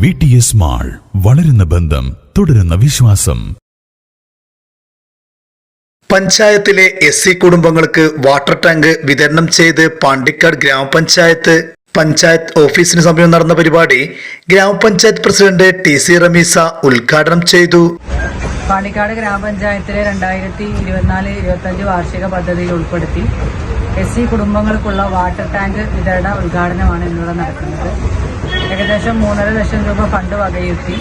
V T S mall വളരുന്ന ബന്ധം തുടരുന്ന വിശ്വാസം. പഞ്ചായത്തിലെ എസ് സി കുടുംബങ്ങൾക്ക് വാട്ടർ ടാങ്ക് വിതരണം ചെയ്ത് പാണ്ടിക്കാട് ഗ്രാമപഞ്ചായത്ത് പഞ്ചായത്ത് ഓഫീസിന് സമീപം നടന്ന പരിപാടി ഗ്രാമപഞ്ചായത്ത് പ്രസിഡന്റ് ടി സി റമീസ ഉദ്ഘാടനം ചെയ്തു. പാണ്ടിക്കാട് ഗ്രാമപഞ്ചായത്തിലെ രണ്ടായിരത്തി ഇരുപത്തിനാല് ഇരുപത്തഞ്ച് വാർഷിക പദ്ധതിയിൽ ഉൾപ്പെടുത്തി എസ് സി കുടുംബങ്ങൾക്കുള്ള വാട്ടർ ടാങ്ക് വിതരണ ഉദ്ഘാടനമാണ് ഇന്നിവിടെ നടക്കുന്നത്. ഏകദേശം മൂന്നര ലക്ഷം രൂപ ഫണ്ട് വകയിരുത്തി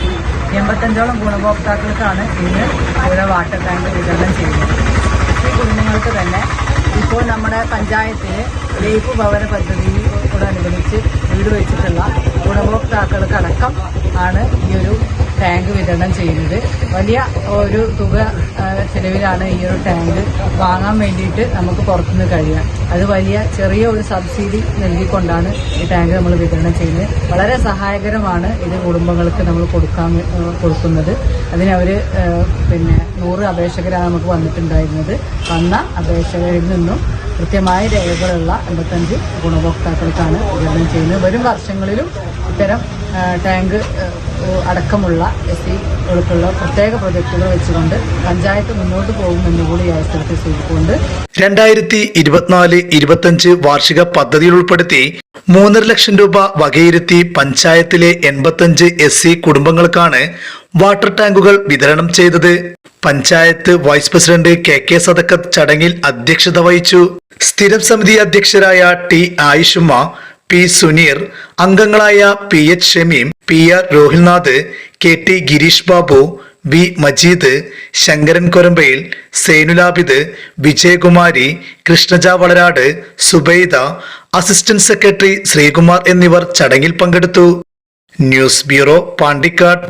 എൺപത്തഞ്ചോളം ഗുണഭോക്താക്കൾക്കാണ് ഇന്ന് ഇവിടെ വാട്ടർ ടാങ്ക് വിതരണം ചെയ്യുന്നത്. സി കുടുംബങ്ങൾക്ക് തന്നെ ഇപ്പോൾ നമ്മുടെ പഞ്ചായത്തിൽ ലൈഫ് ഭവന പദ്ധതിയോടനുബന്ധിച്ച് വീട് വെച്ചിട്ടുള്ള ഗുണഭോക്താക്കൾക്കടക്കം ആണ് ഈ ഒരു ടാങ്ക് വിതരണം ചെയ്യുന്നത്. വലിയ ഒരു തുക ചെലവിലാണ് ഈ ഒരു ടാങ്ക് വാങ്ങാൻ വേണ്ടിയിട്ട് നമുക്ക് പുറത്തുനിന്ന് കഴിയുക. അത് വലിയ ചെറിയ ഒരു സബ്സിഡി നൽകിക്കൊണ്ടാണ് ഈ ടാങ്ക് നമ്മൾ വിതരണം ചെയ്യുന്നത്. വളരെ സഹായകരമാണ് ഇത് കുടുംബങ്ങൾക്ക് നമ്മൾ കൊടുക്കാൻ കൊടുക്കുന്നത്. അതിനവർ പിന്നെ നൂറ് അപേക്ഷകരാണ് നമുക്ക് വന്നിട്ടുണ്ടായിരുന്നത്. വന്ന അപേക്ഷകരിൽ നിന്നും കൃത്യമായ രേഖകളുള്ള എൺപത്തഞ്ച് ഗുണഭോക്താക്കൾക്കാണ് വിതരണം ചെയ്യുന്നത്. വരും വർഷങ്ങളിലും ഇത്തരം ടാങ്ക് അടക്കമുള്ള എസ് സി ഉൾപ്പെടെയുള്ള പ്രത്യേക പ്രൊജക്ടുകൾ വെച്ചുകൊണ്ട് പഞ്ചായത്ത് മുന്നോട്ട് പോകുമെന്ന് കൂടി ഈ അവസരത്തിൽ രണ്ടായിരത്തി ഇരുപത്തിനാല് ഇരുപത്തഞ്ച് വാർഷിക പദ്ധതിയിൽ ഉൾപ്പെടുത്തി മൂന്നര ലക്ഷം രൂപ വകയിരുത്തി പഞ്ചായത്തിലെ എൺപത്തഞ്ച് എസ് സി കുടുംബങ്ങൾക്കാണ് വാട്ടർ ടാങ്കുകൾ വിതരണം ചെയ്തത്. Panchayat vice president K K Sadakkath ചടങ്ങിൽ അധ്യക്ഷത വഹിച്ചു. സ്ഥിരം സമിതി അധ്യക്ഷരായ ടി ആയിഷുമ്മ പി സുനീർ അംഗങ്ങളായ P H Shameem P R Rohilnath K T Gireesh Babu V Majeed Sankaran Korambayil Zainulabid Vijayakumari Krishnaja Valarad Subaida assistant secretary Sreekumar എന്നിവർ ചടങ്ങിൽ പങ്കെടുത്തു. News bureau Pandikkad.